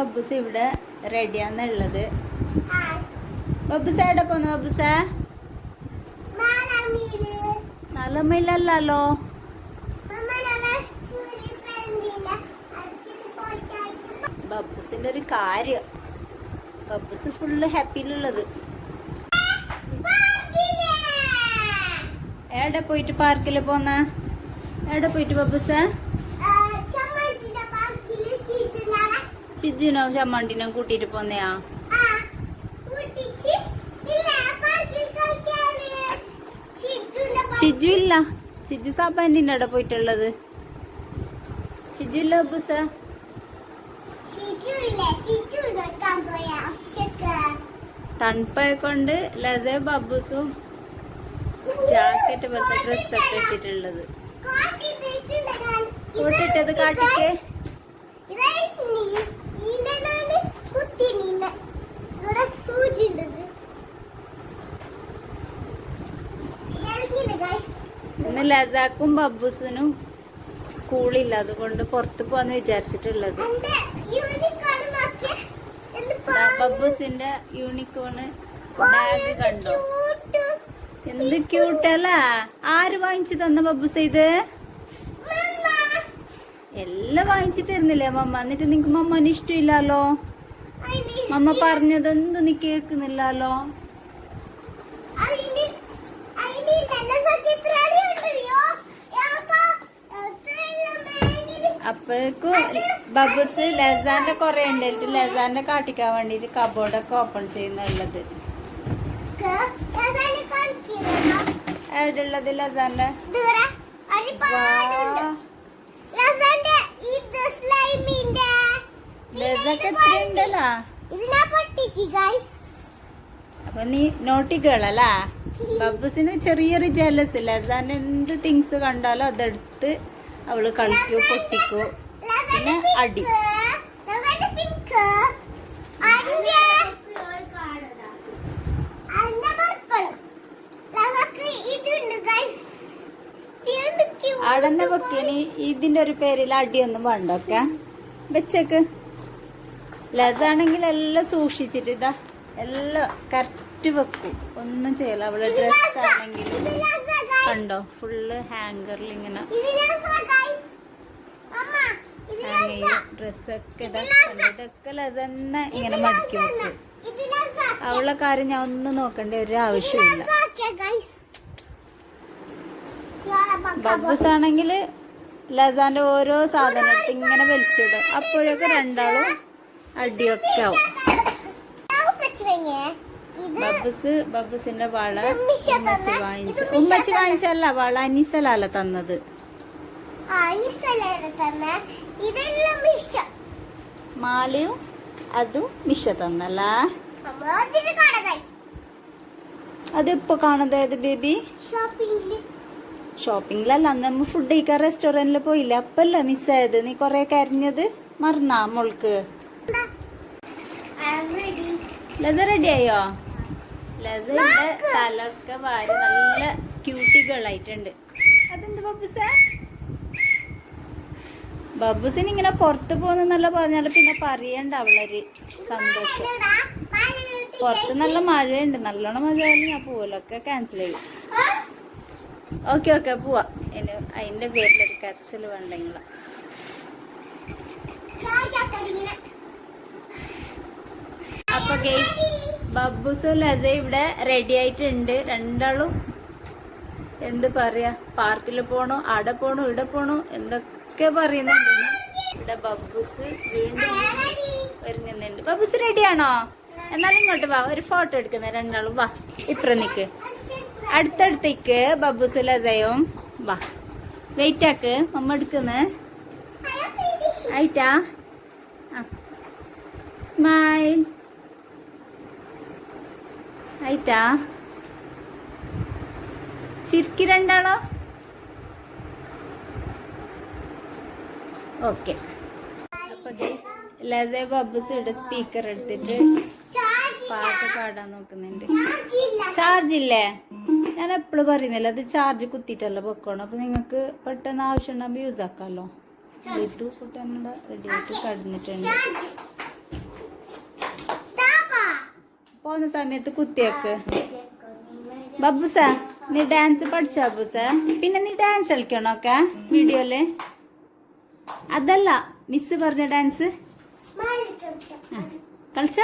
ബബ്ബുസ് ഇവിടെ റെഡിയാന്നുള്ളത് ബബ്ബുസ് എവിടെ പോന്നു ബബ്ബുസ? നല്ല മയിലല്ലോ ബബ്ബുസിന്റെ ഒരു കാര്യം. ബബ്ബുസ് ഫുള്ള് ഹാപ്പിയിലുള്ളത് എവിടെ പോയിട്ട് പാർക്കിൽ പോന്ന? എവിടെ പോയിട്ട് ബബ്ബുസ? ചിജുനോ ചമ്മണ്ടിനോ കൂട്ടിട്ട് പോന്നെയാ? ചിജു ഇല്ല. ചിജു സാപ്പാന്റെ അവിടെ പോയിട്ടുള്ളത്. ചിജു ഇല്ല ബബ്ബുസ തണുപ്പായ കൊണ്ട് ലസ ബബ്ബുസും ജാക്കറ്റ് പോലത്തെ ഡ്രസ്സൊക്കെ ഇട്ടിട്ടുള്ളത്. കൂട്ടിട്ടത് കാട്ടിക്ക്. ഇന്ന് ലസാക്കും ബബ്ബുസിനും സ്കൂളില്ല. അതുകൊണ്ട് പുറത്ത് പോവാന്ന് വിചാരിച്ചിട്ടുള്ളത്. ബബ്ബൂസിന്റെ യൂണിക്കോണ് ബാഗ് കണ്ടോ? എന്ത് ക്യൂട്ടല്ല ആര് വാങ്ങിച്ചു തന്ന ബബ്ബൂസ് ഇത്? എല്ലാം വാങ്ങിച്ചു തരുന്നില്ലേ മമ്മ? എന്നിട്ട് നിങ്ങക്ക് മമ്മന് ഇഷ്ടമില്ലല്ലോ മമ്മ പറഞ്ഞതൊന്നും നീ കേൾക്കുന്നില്ലല്ലോ അപ്പോഴേക്കും ബബ്ബുസ് ലസാന്റെ കുറേ ഉണ്ടായിട്ട് ലസാന്റെ കാട്ടിക്കാൻ വേണ്ടിയിട്ട് കബോർഡൊക്കെ ഓപ്പൺ ചെയ്യുന്നുള്ളത് എവിടെയുള്ളത് ലസാന്റെ അപ്പൊ നീ നോട്ടിക്കേളല്ല ബബ്ബുസിന് ചെറിയൊരു ജലസ് ലസാന്റെ എന്ത് തിങ്സ് കണ്ടാലോ അതെടുത്ത് അവൾ കളിക്കോ പൊട്ടിക്കോ. പിന്നെ അടി. അടന്ന പൊക്കിന് ഇതിന്റെ ഒരു പേരിൽ അടിയൊന്നും വേണ്ട ഒക്കെ വെച്ചേക്ക്. ലതാണെങ്കിൽ എല്ലാം സൂക്ഷിച്ചിട്ട് ഇതാ എല്ലാം കറക്റ്റ് വെക്കും. ഒന്നും ചെയ്യല അവളെ ഡ്രസ് ആണെങ്കിലും. കണ്ടോ? ഫുള്ള് ഹാങ്കറിൽ ഇങ്ങനെ ഡ്രസ്സൊക്കെ ഇങ്ങനെ മടക്കി വെക്കും. അവളെ കാര്യം ഞാൻ ഒന്നും നോക്കേണ്ട ഒരു ആവശ്യമില്ല ബബ്ബൂസ് ആണെങ്കിൽ ലസാന്റെ ഓരോ സാധനത്തിൽ ഇങ്ങനെ വലിച്ചിടും. അപ്പോഴൊക്കെ രണ്ടാളും അടിയൊക്കെ ആവും. ബബ്ബൂസ് ബബ്ബസിന്റെ വള ഉമ്മച്ചി വാങ്ങിച്ചു ഉമ്മച്ചി വാങ്ങിച്ചല്ല വള അനിസലാല തന്നത്. മാലയും അതും മിഷ തന്നല്ല? അതിപ്പോ കാണുന്നത് ബേബി? ഷോപ്പിംഗിൽ. ഷോപ്പിംഗിലല്ല അന്ന് നമ്മ ഫുഡ് കഴിക്കാൻ റെസ്റ്റോറന്റിൽ പോയില്ല? അപ്പല്ല മിസ്സായത്. നീ കൊറേ കരഞ്ഞത്? മറന്നാ മോൾക്ക്. റെഡി ആയോ? തലൊക്കെ വാരി നല്ല അതെന്ത് ബബ്ബുസ? ബബ്ബുസിന് ഇങ്ങനെ പുറത്ത് പോകുന്നല്ല പറഞ്ഞാൽ പിന്നെ പറയണ്ട അവളൊരു സന്തോഷം. പുറത്ത് നല്ല മഴയുണ്ട്. നല്ലോണം മഴ ആയാലും ഞാൻ പോലൊക്കെ ക്യാൻസൽ ചെയ്യും. ഓക്കെ ഓക്കെ പോവാ. ഇനി അതിന്റെ പേരിലൊരു കരച്ചിൽ വേണ്ടെങ്കിൽ അപ്പൊ ഗെയ്സ് ബബ്ബുസും ഇവിടെ റെഡി ആയിട്ടുണ്ട്. രണ്ടാളും എന്ത് പറയാ? പാർക്കിൽ പോണോ അവിടെ പോണോ ഇവിടെ പോണോ എന്തൊക്കെ പറയുന്നുണ്ട്. ഇവിടെ ബബ്ബുസ് വീണ്ടും ഒരുങ്ങുന്നുണ്ട്. ബബ്ബുസ് റെഡിയാണോ എന്നാലും ഇങ്ങോട്ട് വാ ഒരു ഫോട്ടോ എടുക്കുന്ന രണ്ടാളും വാ. ഇപ്പുറം നിക്ക്. അടുത്തടുത്തേക്ക് ബബ്ബുസും ലസയും വാ. വെയിറ്റ് ആക്ക് അമ്മ എടുക്കുന്നേ. ആയിട്ടാ? സ്മൈൽ ആയിട്ടാ? ചിരിക്കി രണ്ടാളോ? ഓക്കെ. അപ്പൊ ലത ബബ്ബുസ് ഇവിടെ സ്പീക്കർ എടുത്തിട്ട് പാട്ട് പാടാൻ നോക്കുന്നുണ്ട്. ചാർജ് ഇല്ലേ? ഞാൻ എപ്പോഴും പറയുന്നില്ല അത് ചാർജ് കുത്തിയിട്ടല്ല പൊക്കണം അപ്പൊ നിങ്ങൾക്ക് പെട്ടെന്ന് ആവശ്യം ഉണ്ടാകുമ്പോൾ യൂസ് ആക്കാമല്ലോ ഇത് കുട്ടനോട് റെഡി ആയിട്ട് കടന്നിട്ടുണ്ട്. പോകുന്ന സമയത്ത് കുത്തിയേക്ക്. ബബുസ നീ ഡാൻസ് പഠിച്ചോ ബബുസ? പിന്നെ നീ ഡാൻസ് കളിക്കണോ ഒക്കെ വീഡിയോയിൽ? അതല്ല മിസ് പറഞ്ഞ ഡാൻസ് കളിച്ച?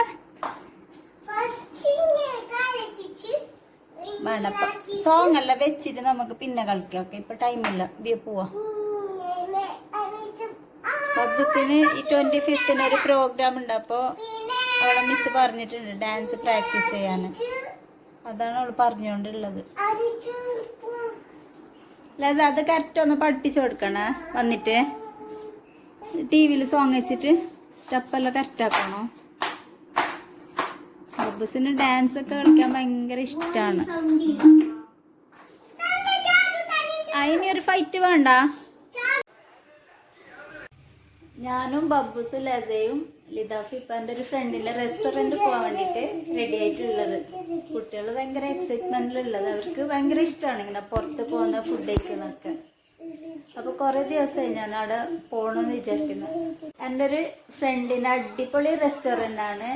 സോങ് അല്ല വെച്ചിട്ട് നമുക്ക് പിന്നെ കളിക്കാം ഓക്കെ ഇപ്പൊ ടൈമില്ല ബിയ പോവാ. ബബ്ബുസിന് ഈ ട്വന്റി ഫിഫ്തിന് ഒരു പ്രോഗ്രാം ഉണ്ട് അപ്പോ അവളെ മിസ് പറഞ്ഞിട്ടുണ്ട് ഡാൻസ് പ്രാക്ടീസ് ചെയ്യാന്. അതാണ് അവൾ പറഞ്ഞുകൊണ്ടുള്ളത് ലത അത് കറക്റ്റ് ഒന്ന് പഠിപ്പിച്ചു കൊടുക്കണേ. വന്നിട്ട് ടി വിയിൽ സോങ് വെച്ചിട്ട് സ്റ്റെപ്പെല്ലാം കറക്റ്റ് ആക്കണോ? ബബ്ബുസിന് ഡാൻസ് ഒക്കെ കളിക്കാൻ ഭയങ്കര ഇഷ്ടമാണ് അതിന് ഒരു ഫൈറ്റ് വേണ്ട? ഞാനും ബബ്ബുസും ലസയും ലിതാഫ് ഇപ്പൊ എന്റെ ഒരു ഫ്രണ്ടിന്റെ റെസ്റ്റോറന്റ് പോകാൻ വേണ്ടിട്ട് റെഡി ആയിട്ടുള്ളത്. കുട്ടികൾ ഭയങ്കര എക്സൈറ്റ്മെന്റിലുള്ളത് അവർക്ക് ഭയങ്കര ഇഷ്ടമാണ് ഇങ്ങനെ പുറത്ത് പോകുന്ന ഫുഡ് കഴിക്കുന്നൊക്കെ അപ്പൊ കുറെ ദിവസമായി ഞാൻ അവിടെ പോകണമെന്ന് വിചാരിക്കുന്നു. എന്റെ ഒരു ഫ്രണ്ടിന്റെ അടിപൊളി റെസ്റ്റോറന്റ് ആണ്.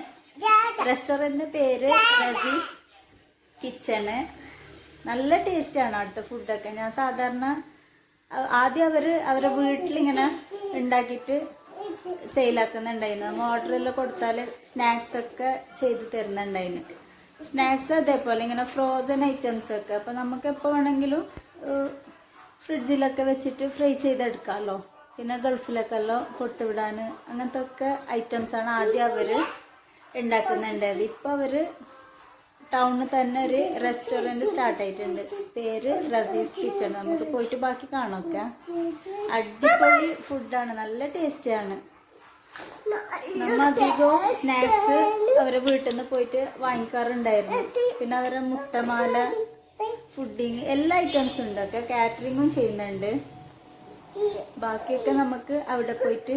റെസ്റ്റോറന്റിന്റെ പേര് രവി കിച്ചണ് നല്ല ടേസ്റ്റാണ് അവിടുത്തെ ഫുഡൊക്കെ ഞാൻ സാധാരണ ആദ്യം അവർ അവരെ വീട്ടിലിങ്ങനെ ഉണ്ടാക്കിയിട്ട് സെയിലാക്കുന്നുണ്ടായിരുന്നു ഓർഡറെല്ലാം കൊടുത്താൽ സ്നാക്സ് ഒക്കെ ചെയ്ത് തരുന്നുണ്ടായിരുന്നു. സ്നാക്സ് അതേപോലെ ഇങ്ങനെ ഫ്രോസൺ ഐറ്റംസ് ഒക്കെ. അപ്പം നമുക്ക് എപ്പോൾ വേണമെങ്കിലും ഫ്രിഡ്ജിലൊക്കെ വെച്ചിട്ട് ഫ്രൈ ചെയ്തെടുക്കാമല്ലോ പിന്നെ ഗൾഫിലൊക്കെ എല്ലാം കൊടുത്തുവിടാൻ അങ്ങനത്തെ ഒക്കെ ഐറ്റംസാണ് ആദ്യം അവർ ഉണ്ടാക്കുന്നുണ്ടായത്. ഇപ്പോൾ അവർ ടൗണിൽ തന്നെ ഒരു റെസ്റ്റോറന്റ് സ്റ്റാർട്ട് ആയിട്ടുണ്ട്. പേര് റസീസ് കിച്ചൺ നമുക്ക് പോയിട്ട് ബാക്കി കാണാമൊക്കെ അടിപൊളി ഫുഡാണ് നല്ല ടേസ്റ്റിയാണ് നമ്മ അധികവും സ്നാക്സ് അവരെ വീട്ടിൽ നിന്ന് പോയിട്ട് വാങ്ങിക്കാറുണ്ടായിരുന്നു. പിന്നെ അവരെ മുട്ടമാല ഫുഡിങ് എല്ലാ ഐറ്റംസും ഉണ്ട് ഒക്കെ കാറ്ററിങ്ങും ചെയ്യുന്നുണ്ട്. ബാക്കിയൊക്കെ നമുക്ക് അവിടെ പോയിട്ട്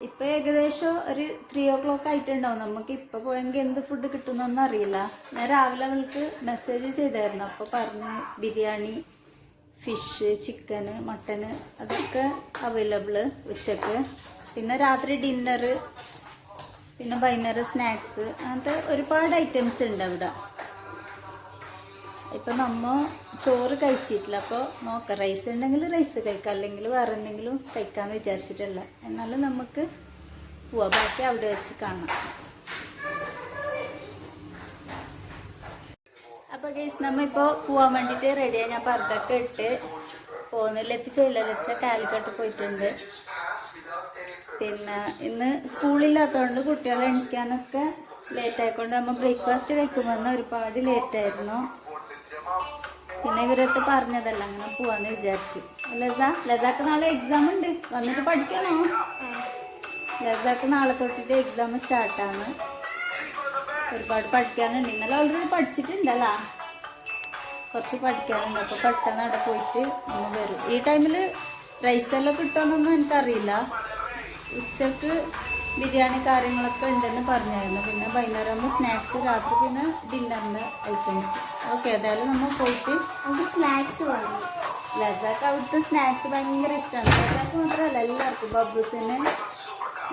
ഇപ്പൊ ഏകദേശം ഒരു ത്രീ ഓ ക്ലോക്ക് ആയിട്ടുണ്ടാവും. നമുക്ക് ഇപ്പൊ പോയെങ്കിൽ എന്ത് ഫുഡ് കിട്ടുന്നൊന്നും അറിയില്ല. ഞാൻ രാവിലെ അവൾക്ക് മെസ്സേജ് ചെയ്തായിരുന്നു. അപ്പൊ പറഞ്ഞ് ബിരിയാണി ഫിഷ് ചിക്കന് മട്ടന് അതൊക്കെ അവൈലബിൾ ഉച്ചയ്ക്ക്. പിന്നെ രാത്രി ഡിന്നറ് പിന്നെ വൈകുന്നേരം സ്നാക്സ് അങ്ങനത്തെ ഒരുപാട് ഐറ്റംസ് ഉണ്ട് അവിടെ. ഇപ്പൊ നമ്മ ചോറ് കഴിച്ചിട്ടില്ല. അപ്പോൾ നോക്കാം. റൈസ് ഉണ്ടെങ്കിൽ റൈസ് കഴിക്കാം. അല്ലെങ്കിൽ വേറെ എന്തെങ്കിലും കഴിക്കാമെന്ന് വിചാരിച്ചിട്ടുള്ള എന്നാലും നമുക്ക് പോവാം ബാക്കി അവിടെ വെച്ച് കാണാം. അപ്പോൾ ഗൈസ് നമ്മ ഇപ്പോ പോവാൻ വേണ്ടിയിട്ട് റെഡിയായി ഞാൻ പർദ്ദൊക്കെ ഇട്ട് പോകുന്നില്ല എത്തിച്ചില്ല വെച്ച കാലിക്കട്ട് പോയിട്ടുണ്ട്. പിന്നെ ഇന്ന് സ്കൂളില്ലാത്തതുകൊണ്ട് കുട്ടികളെ എണിക്കാനൊക്കെ ലേറ്റ് ആയിക്കൊണ്ട് നമ്മൾ ബ്രേക്ക്ഫാസ്റ്റ് കഴിക്കുമ്പോൾ ഒരുപാട് ലേറ്റ് ആയിരുന്നു. പിന്നെ ഇവരത്ത് പറഞ്ഞതല്ല അങ്ങനെ പോവാന്ന് വിചാരിച്ചു. ലത ലതാക്ക് നാളെ എക്സാം ഉണ്ട്. വന്നിട്ട് പഠിക്കണോ? ലതാക്ക് നാളെ തൊട്ടിട്ട് എക്സാം സ്റ്റാർട്ടാണ് ഒരുപാട് പഠിക്കാനുണ്ട്. ഇന്നലെ ഓൾറെഡി പഠിച്ചിട്ടുണ്ടല്ലോ. കുറച്ച് പഠിക്കാനുണ്ട്. അപ്പോൾ പെട്ടെന്ന് അവിടെ പോയിട്ട് അമ്മ വരും. ഈ ടൈമിൽ റൈസ് എല്ലാം കിട്ടുമെന്നൊന്നും എനിക്കറിയില്ല. ഉച്ചയ്ക്ക് ബിരിയാണി കാര്യങ്ങളൊക്കെ ഉണ്ടെന്ന് പറഞ്ഞായിരുന്നു. പിന്നെ വൈകുന്നേരം ആകുമ്പോൾ സ്നാക്സ് രാത്രി പിന്നെ ഡിന്നറിന്റെ ഐറ്റംസ് ഓക്കെ ഏതായാലും നമ്മൾ പോയിട്ട് നമുക്ക് സ്നാക്സ് വേണം. ലസാക്ക് അവിടുത്തെ സ്നാക്സ് ഭയങ്കര ഇഷ്ടമാണ് ലസാക്ക് മാത്രമല്ല എല്ലാവർക്കും ബബ്ബൂസിന്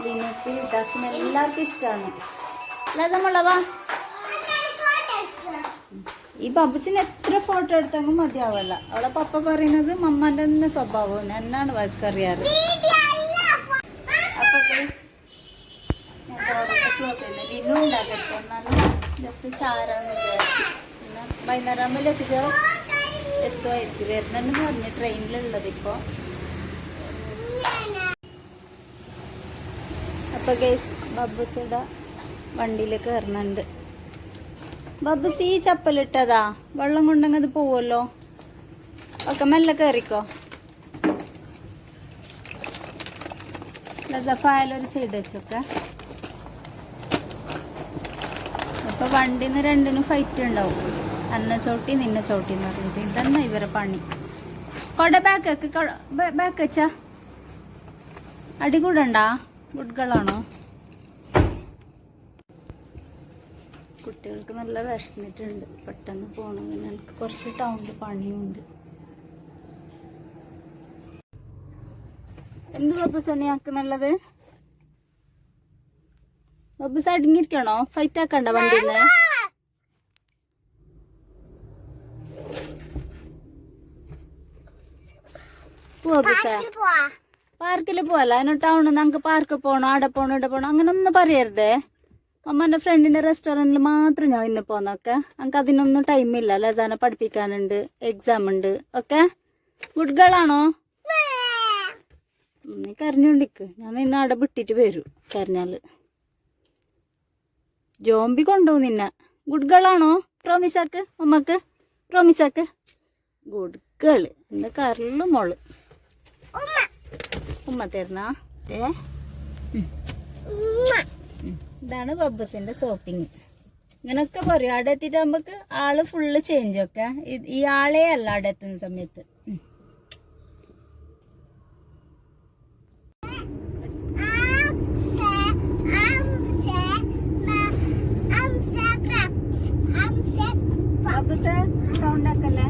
ലിനക്ക് ഇതാക്കിന് എല്ലാവർക്കും ഇഷ്ടമാണ് ലതമുള്ളവാ ഈ ബബ്ബസിന് എത്ര ഫോട്ടോ എടുത്തെങ്കിലും മതിയാവല്ല അവളെ പപ്പ പറയുന്നത് മമ്മന്റെ തന്നെ സ്വഭാവം എന്നാണ് വഴക്കറിയാറ് അപ്പൊ guys, ഞാൻ ചോറൊക്കെ close ചെയ്യുന്നു. ലിനു ഉണ്ടാക്കട്ടെ എന്നാലും ജസ്റ്റ് ചാരാന്ന് വിചാരിച്ചു. വൈകുന്നേരം ആകുമ്പോൾ എത്തിച്ചാൽ എത്തുമായിരിക്കും വരുന്നുണ്ടെന്ന് പറഞ്ഞു ട്രെയിനിലുള്ളത് ഇപ്പോൾ അപ്പൊ ഗൈസ് ബബ്ബുസിയുടെ വണ്ടിയിൽ കയറുന്നുണ്ട് ബബ്ബുസ് ഈ ചപ്പലിട്ടതാ. വെള്ളം കൊണ്ടെങ്കിൽ അത് പോവല്ലോ. ഒക്കെ മെല്ലെ കയറിക്കോ ഫയലൊരു സൈഡ് വെച്ചൊക്കെ. അപ്പൊ വണ്ടിന്ന് രണ്ടിനും ഫൈറ്റ് ഉണ്ടാവും. അന്ന ചോട്ടി നിന്നെ ചോട്ടി എന്ന് പറഞ്ഞിട്ട്. ഇതന്നെ ഇവരെ പണി. കൊട ബാക്ക് ബാക്ക് വെച്ചാ. അടികൂടണ്ടാ? ഗുഡ്കളാണോ കുട്ടികൾക്ക് നല്ല വിഷമിട്ടുണ്ട്. പെട്ടെന്ന് പോകണമെന്ന് എനിക്ക് കുറച്ച് ടൗണിൽ പണിയുണ്ട്. എന്ത് പപ്പ സണിയാക്കുന്നുള്ളത് ബബ്ബൂസ് അടങ്ങിയിരിക്കണോ ഫൈറ്റ് ആക്കണ്ട വണ്ടിന്ന്. പാർക്കിൽ പോവല്ല. അതിന് ടൗണിൽ നമുക്ക് പാർക്ക് പോകണം അവിടെ പോകണം ഇവിടെ പോകണം അങ്ങനെ ഒന്നും പറയരുതേ അമ്മന്റെ ഫ്രണ്ടിന്റെ റെസ്റ്റോറന്റിൽ മാത്രം ഞാൻ ഇന്ന് പോന്നൊക്കെ. നമുക്ക് അതിനൊന്നും ടൈം ഇല്ല. ലസാനെ പഠിപ്പിക്കാനുണ്ട് എക്സാം ഉണ്ട്. ഓക്കെ ഗുഡ് ഗേൾ ആണോ? നീ കരഞ്ഞോണ്ടിക്ക്. ഞാൻ നിന്നെ അവിടെ വിട്ടിട്ട് വരൂ കരഞ്ഞാൽ. ജോംബി കൊണ്ടുപോകും നിന്നെ. ഗുഡ് ഗേൾ ആണോ? പ്രോമിസ് ആക്ക് അമ്മയ്ക്ക് പ്രോമിസ് ആക്ക്. ഗുഡ് ഗേൾ എന്റെ കരളും മോൾ. ഉമ്മ. തരുന്ന? ഏ. ഇതാണ് ബബ്ബസിന്റെ ഷോപ്പിംഗ് ഇങ്ങനൊക്കെ പറയും. അവിടെ എത്തിയിട്ട് നമുക്ക് ആൾ ഫുള്ള് ചേഞ്ച് ഒക്കെ. ഈ ആളെ അല്ല അവിടെ എത്തുന്ന സമയത്ത് ഉം. ബബ്ബസ് സൗണ്ട് ആക്കല്ലേ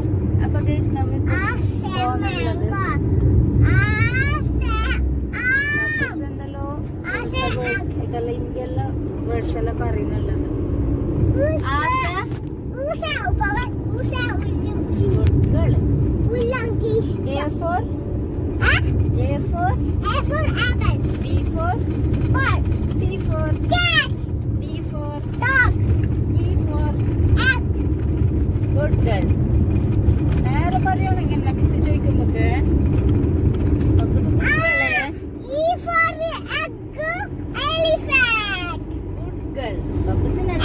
അപ്പൊ ഗൈസ് നമുക്ക് പോകുന്നുള്ളത് ബബ്ബസ് എന്തല്ലോ ഇതെല്ലാം ഇന്ത്യയിലെ വേർഡ്സ് എല്ലാം പറയുന്നുള്ളത് as a good girl A for A for B for C for D for E for good girl നേരെ പറയുകയാണെങ്കിൽ മിസ് ചോദിക്കുമ്പോക്ക് ബബ്ബസ് ഗുഡ് ഗേൾ ബബ്ബസിന്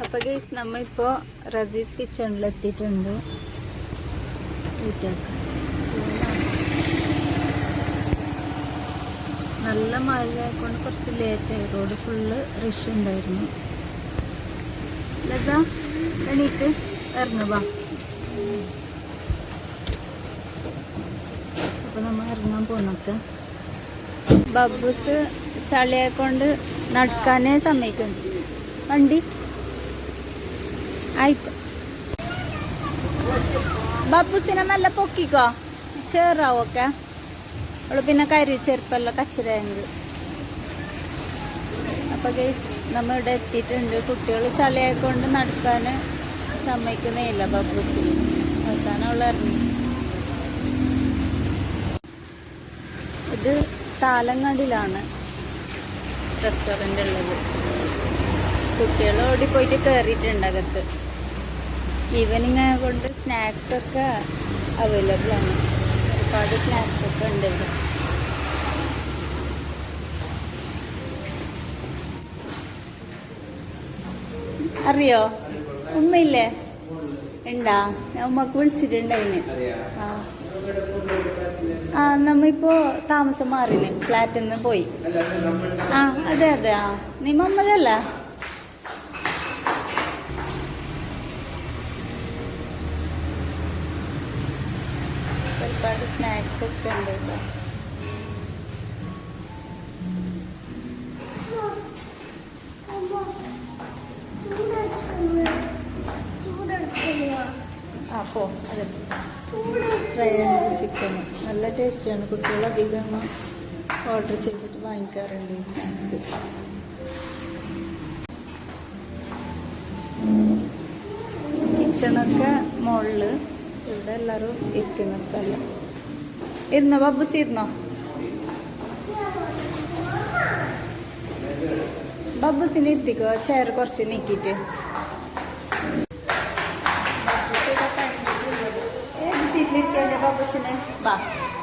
അപ്പൊ ഗൈസ് നമ്മ ഇപ്പോ റസീസ് കിച്ചണിൽ എത്തിയിട്ടുണ്ട്. നല്ല മഴ ആയിക്കൊണ്ട് കുറച്ച് ലേറ്റ് ആയി. റോഡ് ഫുള്ള് റഷ് ഉണ്ടായിരുന്നു. ലത എണീറ്റ് ഇറങ്ങു വാ. അപ്പൊ നമ്മൾ ഇറങ്ങാൻ പോന്നൊക്കെ. ബബ്ബൂസ് ചളിയായിക്കൊണ്ട് നടക്കാനേ സമ്മതിക്കുന്നു വണ്ടി? ആಯ್ತು ബബ്ബൂസിനെ നല്ല പൊക്കിക്കോ? ചേറാവൊക്കെ. അവൾ പിന്നെ കരി ചെരുപ്പെല്ലാം കച്ചരയെങ്കിൽ അപ്പോൾ ഗൈസ് നമ്മ ഇവിടെ എത്തിയിട്ടുണ്ട്. കുട്ടികൾ ചളിയാക്കൊണ്ട് നടക്കാൻ സമ്മതിക്കുന്നേയില്ല ഇല്ല ബബ്ബൂസിൽ അവസാനം അവൾ ഇറങ്ങി. ഇത് താലങ്ങാടിലാണ് റെസ്റ്റോറന്റ് ഉള്ളത്. കുട്ടികൾ ഓടിപ്പോയിട്ട് കയറിയിട്ടുണ്ട് അകത്ത്. ഈവനിങ് ആയതുകൊണ്ട് സ്നാക്സ് ഒക്കെ അവൈലബിൾ ആണ്. ഒരുപാട് സ്നാക്സ് ഒക്കെ ഉണ്ട് ഇവിടെ. അറിയോ? ഉമ്മയില്ലേ? ഉണ്ടാ. ഞാൻ ഉമ്മക്ക് വിളിച്ചിട്ടുണ്ടായിന്. ആ. ആ നമ്മിപ്പോ താമസം മാറിന്. ഫ്ലാറ്റിൽ നിന്ന് പോയി. ആ അതെ അതെ. ആ നീ മമ്മതല്ല സ്നാക്സ് ഒക്കെ ഉണ്ട്. ആ പോ അതെ ഫ്രൈ ചിക്കൻ നല്ല ടേസ്റ്റാണ് കുട്ടികൾ അധികം ഓർഡർ ചെയ്തിട്ട് വാങ്ങിക്കാറുണ്ട് ഈ സ്നാക്സ് കിച്ചണൊക്കെ മുകളിൽ ഇവിടെ എല്ലാവരും ഇരിക്കുന്ന സ്ഥലം. ഇരുന്നോ ബബ്ബൂസ് ഇരുന്നോ? ബബ്ബൂസിനെ ഇരുത്തിക്കോ ചെയർ കുറച്ച് നീക്കിയിട്ട്. ഏത് സീറ്റിലിരിക്കല്ലേ ബബ്ബൂസിന് ബാ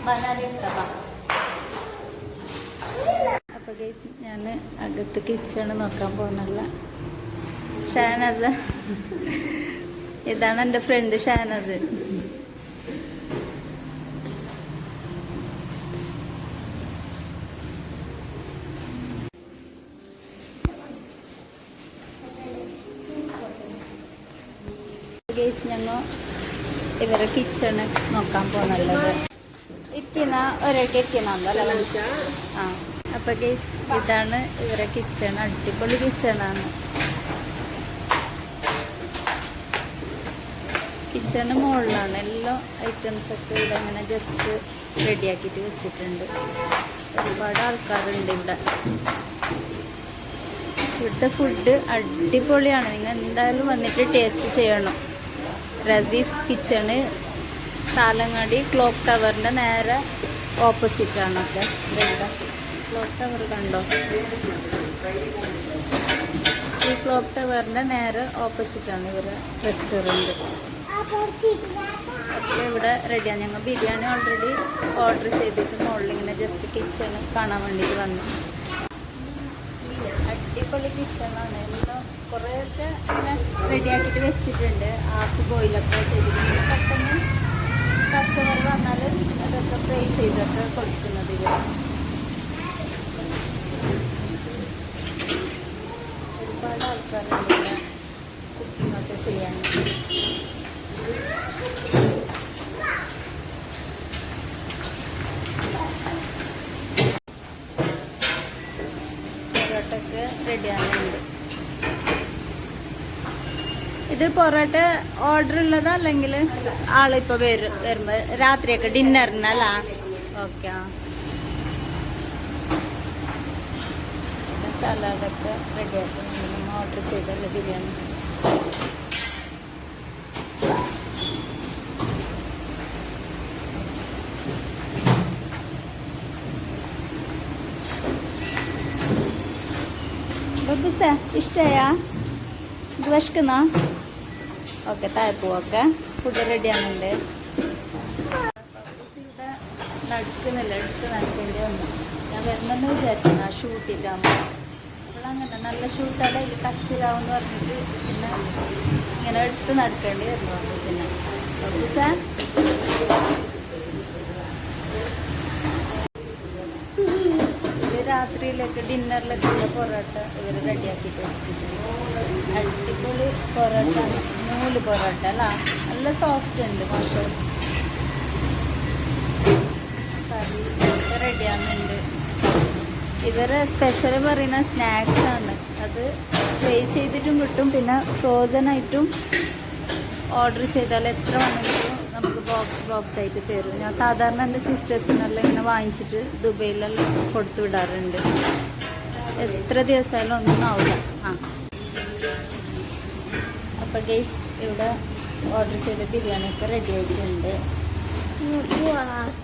ബാ ഞാൻ ഇരുത്താം ബാ. അപ്പൊ ഗൈസ് ഞാൻ അകത്ത് കിച്ചണ് നോക്കാൻ പോകുന്നല്ല ഷാനത് ഇതാണ് എന്റെ ഫ്രണ്ട് ഷാനസ് ഇവരെ കിച്ചൺ നോക്കാൻ പോകുന്നുള്ളത് ഇത്തിന ഒരേക്ക് എത്തിയതാണല്ലോ ആ അപ്പോൾ ഇതാണ് ഇവരെ കിച്ചൺ അടിപൊളി ആണ്. കിച്ചണ് മുകളിലാണ് എല്ലാ ഐറ്റംസൊക്കെ ഇവിടെ അങ്ങനെ ജസ്റ്റ് റെഡിയാക്കിയിട്ട് വെച്ചിട്ടുണ്ട്. ഒരുപാട് ആൾക്കാരുണ്ട് ഇവിടെ. ഇവിടുത്തെ ഫുഡ് അടിപൊളിയാണ്. നിങ്ങൾ എന്തായാലും വന്നിട്ട് ടേസ്റ്റ് ചെയ്യണം. റസീസ് കിച്ചണ് താലങ്ങാടി ക്ലോക്ക് ടവറിന്റെ നേരെ ഓപ്പോസിറ്റാണൊക്കെ ഇവിടെ ക്ലോക്ക് ടവർ കണ്ടോ? ഈ ക്ലോക്ക് ടവറിന്റെ നേരെ ഓപ്പോസിറ്റാണ് ഇവരെ റെസ്റ്റോറന്റ് അപ്പോൾ ഇവിടെ റെഡിയാണ് ഞങ്ങൾ ബിരിയാണി ഓൾറെഡി ഓർഡർ ചെയ്തിട്ട് മുകളിൽ ഇങ്ങനെ ജസ്റ്റ് കിച്ചൺ കാണാൻ വേണ്ടിയിട്ട് വന്നു. അടിപൊളി കിച്ചണാണ് എല്ലാം കുറേയൊക്കെ റെഡിയാക്കിയിട്ട് വെച്ചിട്ടുണ്ട്. ഹാഫ് ബോയിലൊക്കെ ചെയ്തിട്ടുണ്ട്. പെട്ടെന്ന് കസ്റ്റമർ വന്നാൽ അതൊക്കെ ഫ്രൈ ചെയ്തൊക്കെ കൊടുക്കുന്നത് ഇവർ ഒരുപാട് ആൾക്കാരുണ്ട് കുക്കിങ്ങൊക്കെ ചെയ്യാൻ പൊറോട്ടൊക്കെ റെഡിയാകുന്നുണ്ട് ഇത് പൊറോട്ട ഓർഡർ ഉള്ളതാ അല്ലെങ്കിൽ ആളിപ്പോ വരും വരുമ്പോ രാത്രിയൊക്കെ ഡിന്നറിനല്ല ഓക്കെ സലാഡൊക്കെ റെഡിയാക്കി നമ്മൾ ഓർഡർ ചെയ്തല്ലേ ബിരിയാണി. ബബുസ ഇഷ്ടയാ? ഇത് ഓക്കെ താഴെ പോവൊക്കെ ഫുഡ് റെഡി ആകുന്നുണ്ട് ഇവിടെ നടക്കുന്നില്ല എടുത്ത് നടക്കേണ്ടി വന്നു. ഞാൻ വരണമെന്ന് വിചാരിച്ചു ആ ഷൂട്ടിട്ടാകുമ്പോൾ അപ്പോഴങ്ങനെ നല്ല ഷൂട്ടല്ല ഇത് കച്ചിലാവും എന്ന് പറഞ്ഞിട്ട് പിന്നെ ഇങ്ങനെ എടുത്ത് നടക്കേണ്ടി വരുന്നു ഓഫീസിന് ഓഫീസ ഇത് രാത്രിയിലൊക്കെ ഡിന്നറിലൊക്കെ പൊറോട്ട ഇവർ റെഡിയാക്കിയിട്ട് വെച്ചിട്ടുണ്ട്. അടിപൊളി പൊറോട്ട. നൂൽ പൊറോട്ട അല്ല? നല്ല സോഫ്റ്റ് ഉണ്ട് പക്ഷേ. കറി റെഡിയാകുന്നുണ്ട് ഇവരെ സ്പെഷ്യൽ പറയുന്ന സ്നാക്സ് ആണ്. അത് ഫ്രൈ ചെയ്തിട്ടും കിട്ടും പിന്നെ ഫ്രോസൺ ആയിട്ടും ഓർഡർ ചെയ്താൽ എത്ര വേണമെങ്കിലും നമുക്ക് ബോക്സ് ബോക്സ് ആയിട്ട് തരും. ഞാൻ സാധാരണ എന്റെ സിസ്റ്റേഴ്സിനെല്ലാം ഇങ്ങനെ വാങ്ങിച്ചിട്ട് ദുബൈയിലെല്ലാം കൊടുത്തു വിടാറുണ്ട്. എത്ര ദിവസമായാലും ഒന്നും ആവില്ല. ആ. അപ്പോൾ ഗൈസ് ഇവിടെ ഓർഡർ ചെയ്ത ബിരിയാണി ഒക്കെ റെഡി ആയിട്ടുണ്ട്.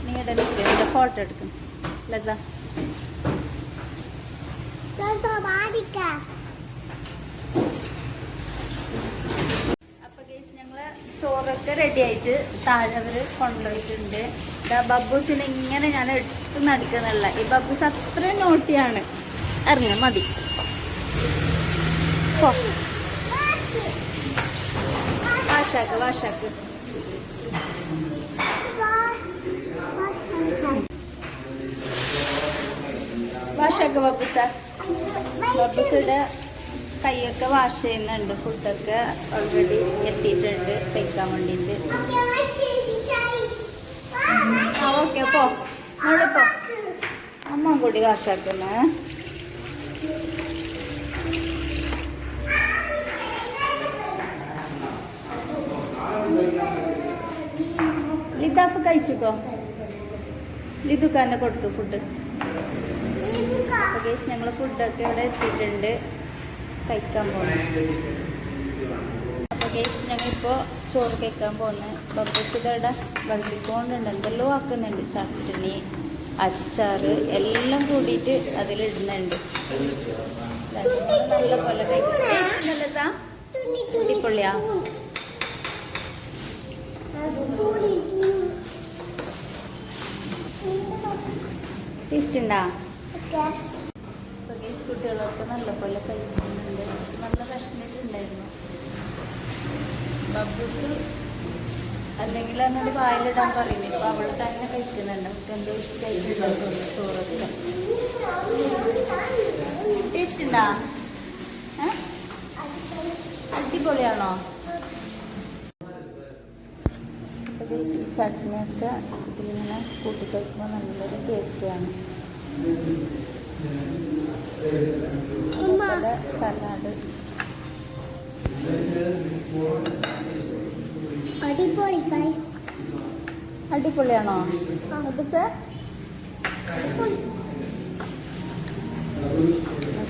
നിങ്ങളുടെ നിൽക്കുക ഫോട്ടോ എടുക്കും. ലസ അപ്പൊ ചോറൊക്കെ റെഡി ആയിട്ട് താഴെ അവർ കൊണ്ടുപോയിട്ടുണ്ട്. ബബ്ബൂസിനെ ഇങ്ങനെ ഞാൻ എടുത്ത് നടക്കുന്നുള്ള ഈ ബബ്ബൂസ് അത്ര നോട്ടിയാണ് അറിഞ്ഞ മതി. പോ. വാഷാക്ക് വാഷാക്ക് വാഷാക്ക് ബബ്ബൂസ ബബ്ബൂസിയുടെ കൈയൊക്കെ വാഷ് ചെയ്യുന്നുണ്ട്. ഫുഡൊക്കെ ഓൾറെഡി എത്തിയിട്ടുണ്ട്. കഴിക്കാൻ വേണ്ടിയിട്ട്. ആ ഓക്കെ പോ. മോൾ പോ. അമ്മ കൂടി വാഷാക്കുന്നേ ലിതാഫ് കഴിച്ചിക്കോ? ലിതുക്കാരനെ കൊടുത്തു ഫുഡ് ഗേസ് ഞങ്ങൾ ഫുഡൊക്കെ ഇവിടെ എത്തിയിട്ടുണ്ട്. കഴിക്കാൻ പോകുന്നു അപ്പോൾ ഗേസ് ഞങ്ങളിപ്പോൾ ചോറ് കഴിക്കാൻ പോകുന്നു ബബ്ബസ് ഇതവിടെ വളർത്തിക്കൊണ്ടുണ്ട് എന്തെല്ലോ ആക്കുന്നുണ്ട്. ചട്ടണി അച്ചാറ് എല്ലാം കൂടിയിട്ട് അതിലിടുന്നുണ്ട്. നല്ല പോലെ കഴിക്കും. അടിപൊളിയാ. ഗേസ് കുട്ടികളൊക്കെ നല്ല പോലെ കഴിച്ചിട്ടുണ്ട്. നല്ല വിഷമിട്ടുണ്ടായിരുന്നു ബബ്ബൂസ് അല്ലെങ്കിൽ എന്നോട് വായിലിടാൻ പറയുന്നു ഇപ്പൊ അവൾ തന്നെ കഴിക്കുന്നുണ്ട്. അവൾക്ക് എന്തോ ഇഷ്ടമായിട്ടുണ്ടെന്ന് തോന്നുന്നു ചോറൊക്കെ. ടേസ്റ്റ് ഉണ്ടാ? അടിപൊളിയാണോ? ചട്നിയൊക്കെ ഇതിങ്ങനെ കൂട്ടി കഴിക്കുമ്പോൾ നല്ലൊരു ടേസ്റ്റിയാണ് സലാഡ് അടിപൊളി അടിപൊളിയാണോ? ബബ്ബൂസ്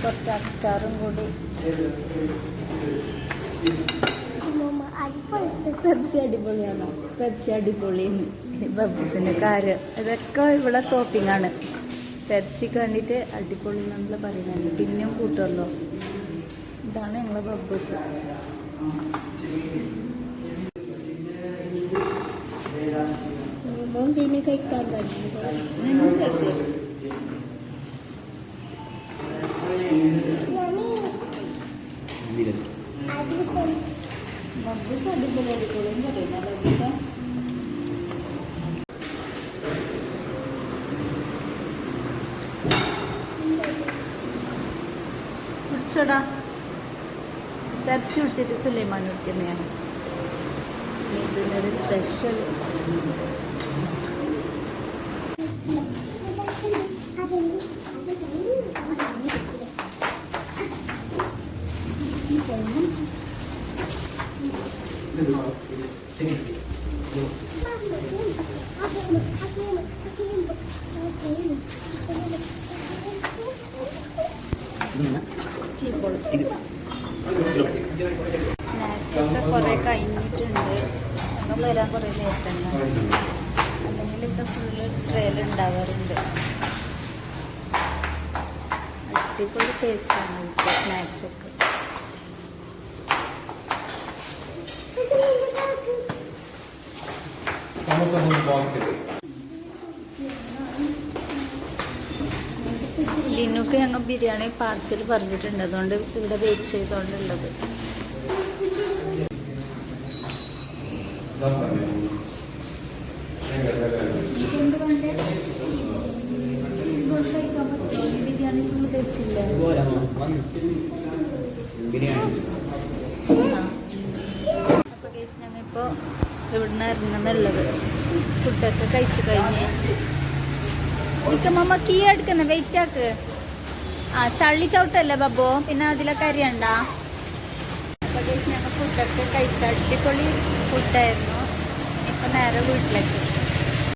കുറച്ച് അച്ചാറും കൂടി. പെപ്സി അടിപൊളിയാണോ? പെപ്സി അടിപൊളിയെന്ന്. ബബ്ബൂസിന്റെ കാര്യം. ഇതൊക്കെ ഇവിടെ ഷോപ്പിംഗ് ആണ്. പെപ്സി കണ്ടിട്ട് അടിപൊളി നമ്മൾ പറയുന്നുണ്ട്. പിന്നെയും കൂട്ടുമല്ലോ ഇതാണ് ഞങ്ങളെ ബബ്ബൂസ് പിന്നെ കഴിക്കാൻ തുടങ്ങിയത്. ബബ്ബൂസ് അടിപൊളി അടിപൊളി എന്ന് പറയുന്ന കുടിച്ചോടാ. പെപ്സി കുടിച്ചിട്ട് സുലൈമാൻ കുടിക്കുന്നതാണ് ഇതിനൊരു സ്പെഷ്യൽ സ്നാക്സ് ഒക്കെ കുറേ കഴിഞ്ഞിട്ടുണ്ട് ഞങ്ങൾ വരാൻ കുറേ ലേറ്റാണ് അല്ലെങ്കിൽ ഇവിടെ ഫുള്ള് ട്രെയിൽ ഉണ്ടാവാറുണ്ട് അടിപൊളി ടേസ്റ്റാണ് ഇവിടുത്തെ സ്നാക്സ് ഒക്കെ ലിനുക്ക് ഞങ്ങൾ ബിരിയാണി പാർസൽ പറഞ്ഞിട്ടുണ്ട്. അതുകൊണ്ട് ഇവിടെ വെയിറ്റ് ചെയ്തുകൊണ്ടുള്ളത്. അപ്പൊ guys, ഞങ്ങളിപ്പോ ഇവിടുന്ന് ഇറങ്ങുന്നുള്ളത്? ഫുഡൊക്കെ കഴിച്ചു കഴിഞ്ഞ്. നിക്ക് മമ്മ കീ എടുക്കുന്ന? വെയിറ്റ് ആക്ക്. ആ ചള്ളി ചവിട്ടല്ലേ ബബ്ബോ? പിന്നെ അതിലൊക്കെ അരിയണ്ട ഞങ്ങൾ ഫുഡൊക്കെ കഴിച്ച അടിപൊളി ഫുഡായിരുന്നു ഇപ്പൊ നേരെ വീട്ടിലേക്ക്.